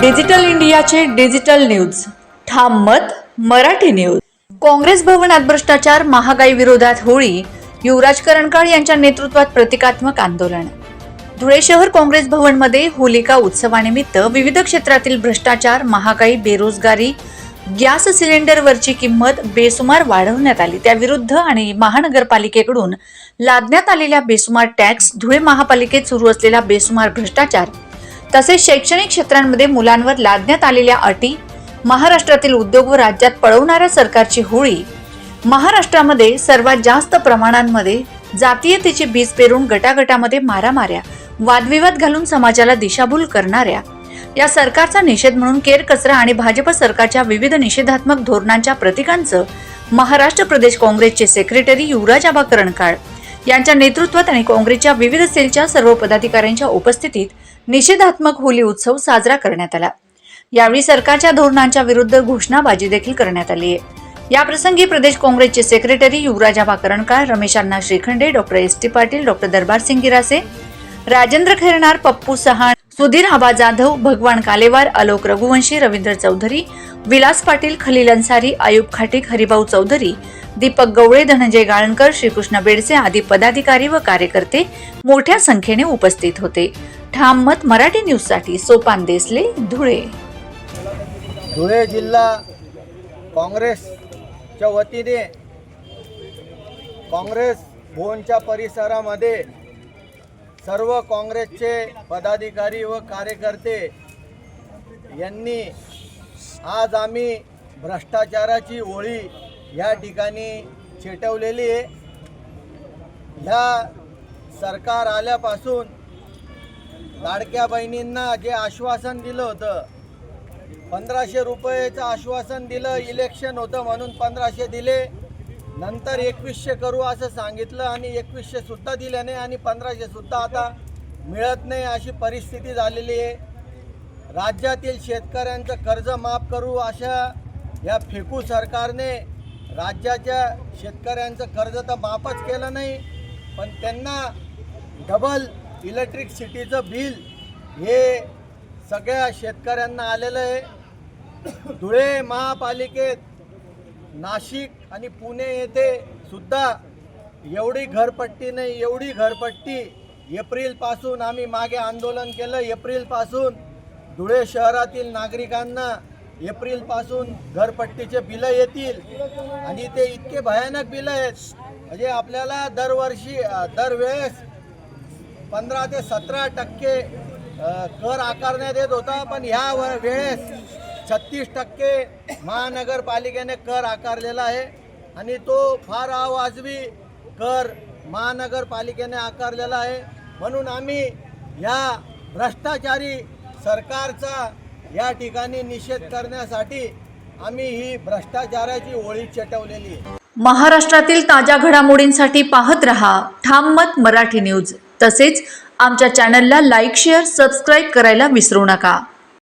Digital इंडियाचे digital news. ठाम मत मराठी न्यूज. काँग्रेस भवनात भ्रष्टाचार महागाई विरोधात होळी युवराज करणकाळ यांच्या नेतृत्वात प्रतिकात्मक आंदोलन. धुळे शहर काँग्रेस भवनमध्ये होलिका उत्सवानिमित्त विविध क्षेत्रातील भ्रष्टाचार महागाई बेरोजगारी गॅस सिलेंडरवरची किंमत बेसुमार वाढवण्यात आली. त्याविरुद्ध आणि महानगरपालिकेकडून लादण्यात आलेल्या बेसुमार टॅक्स धुळे महापालिकेत सुरू असलेला बेसुमार भ्रष्टाचार तसेच शैक्षणिक क्षेत्रांमध्ये मुलांवर लादण्यात आलेल्या अटी महाराष्ट्रातील उद्योग व राज्यात पळवणाऱ्या सरकारची होळी महाराष्ट्रामध्ये सर्वात जास्त प्रमाणांमध्ये जातीयतेचे बीज पेरून गटागटामध्ये मारामाऱ्या वादविवाद घालून समाजाला दिशाभूल करणाऱ्या या सरकारचा निषेध म्हणून केर कचरा आणि भाजप सरकारच्या विविध निषेधात्मक धोरणांच्या प्रतीकांचं महाराष्ट्र प्रदेश काँग्रेसचे सेक्रेटरी युवराज आबा करणकाळ यांच्या नेतृत्वात आणि काँग्रेसच्या विविध सेलच्या सर्व पदाधिकाऱ्यांच्या उपस्थितीत निषेधात्मक होली उत्सव साजरा करण्यात आला. यावेळी सरकारच्या धोरणांच्या विरुद्ध घोषणाबाजी देखील करण्यात आली आहे. या प्रसंगी प्रदेश काँग्रेसचे secretary Yuvraj Aba Karankal Ramesh Anna Shrikhande doctor S T Patil doctor Darbar Singh Girase Rajendra Khairnar Pappu Sahan Sudhir Aba Jadhav Bhagwan Kalewar Alok Raghuvanshi Ravindra Chaudhari Vilas Patil Khalil Ansari Ayub Khatik Haribhau Chaudhari Deepak Gawali Dhananjay गाळणकर Shrikrishna Bedse आदी पदाधिकारी व कार्यकर्ते मोठ्या संख्येने उपस्थित होते. ठाम मत मराठी न्यूजसाठी सोपान देसले धुळे. धुळे जिल्हा काँग्रेसच्या वतीने काँग्रेस भुवनच्या परिसरामध्ये सर्व काँग्रेसचे पदाधिकारी व कार्यकर्ते यांनी आज आम्ही भ्रष्टाचाराची ओळी या ठिकाणी चेटवलेली आहे. ह्या सरकार आल्यापासून लाडक्या बहिणींना जे आश्वासन दिलं होतं पंधराशे रुपयेचं आश्वासन दिलं इलेक्शन होतं म्हणून पंधराशे दिले. नंतर एकवीसशे करू असं सांगितलं आणि एकवीसशे सुद्धा दिलं नाही आणि पंधराशे सुद्धा आता मिळत नाही अशी परिस्थिती झालेली आहे. राज्यातील शेतकऱ्यांचं कर्ज माफ करू अशा या फेकू सरकारने राज्याच्या शेतकऱ्यांचं कर्ज तर माफच केलं नाही पण त्यांना डबल इलेक्ट्रिकसिटीचं बिल हे सगळ्या शेतकऱ्यांना आलेलं आहे. धुळे महापालिकेत नाशिक आणि पुणे येथे सुद्धा एवढी घरपट्टी नाही एवढी घरपट्टी. एप्रिलपासून आम्ही मागे आंदोलन केलं. एप्रिलपासून धुळे शहरातील नागरिकांना एप्रिलपासून घरपट्टीचे बिलं येतील. आणि ते इतके भयानक बिलं आहेत. म्हणजे आपल्याला दरवर्षी दरवेळेस पंधरा ते सतरा टक्के कर आकारण्यात येत होता. पण ह्या वेळेस छत्तीस टक्के महानगरपालिकेने कर आकारलेला आहे. आणि तो फार अवाजवी कर महानगरपालिकेने आकारलेला आहे. म्हणून आम्ही ह्या भ्रष्टाचारी सरकारचा या ठिकाणी निषेध करण्यासाठी आम्ही ही भ्रष्टाचाराची ओळी चटवलेली महाराष्ट्रातील ताज्या घडामोडींसाठी पाहत रहा ठाम मत मराठी न्यूज. तसेच आमच्या चॅनलला लाईक शेअर सबस्क्राईब करायला विसरू नका.